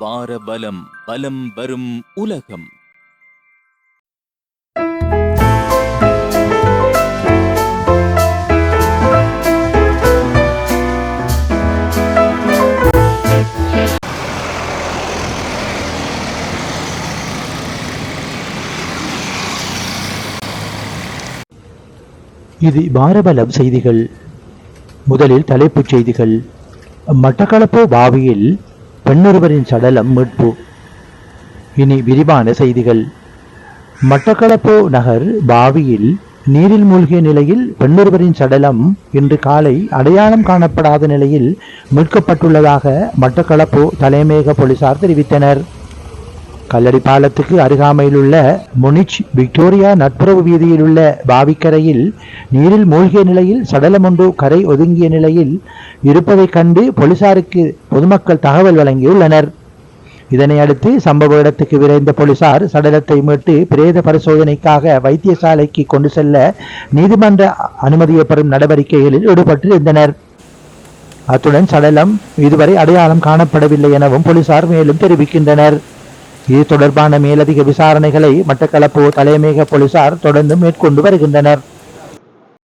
பாரபலம் பலம் வரும் உலகம். இது பாரபலம் செய்திகள். முதலில் தலைப்புச் செய்திகள். மட்டக்களப்பு பாவியில் பெண்ணொருவரின் சடலம் மீட்பு. இனி விரிவான செய்திகள். மட்டக்களப்பு நகர் பாவியில் நீரில் மூழ்கிய நிலையில் பெண்ணொருவரின் சடலம் இன்று காலை அடையாளம் காணப்படாத நிலையில் மீட்கப்பட்டுள்ளதாக மட்டக்களப்பு தலைமையக போலீசார் தெரிவித்தனர். கல்லடி பாலத்துக்கு அருகாமையில் உள்ள முனிச் விக்டோரியா நட்புறவு வீதியில் உள்ள பாவிக்கரையில் நீரில் மூழ்கிய நிலையில் சடலம் ஒன்று கரை ஒதுங்கிய நிலையில் இருப்பதைக் கண்டு போலீசாருக்கு பொதுமக்கள் தகவல் வழங்கியுள்ளனர். இதனை அடுத்து சம்பவ இடத்துக்கு விரைந்த போலீசார் சடலத்தை மீட்டு பிரேத பரிசோதனைக்காக வைத்தியசாலைக்கு கொண்டு செல்ல நீதிமன்ற அனுமதியை பெறும் நடவடிக்கைகளில் ஈடுபட்டிருந்தனர். அத்துடன் சடலம் இதுவரை அடையாளம் காணப்படவில்லை எனவும் போலீசார் மேலும் தெரிவிக்கின்றனர். இது தொடர்பான மேலதிக விசாரணைகளை மட்டக்களப்பு தலைமையக போலீசார் தொடர்ந்து மேற்கொண்டு வருகின்றனர்.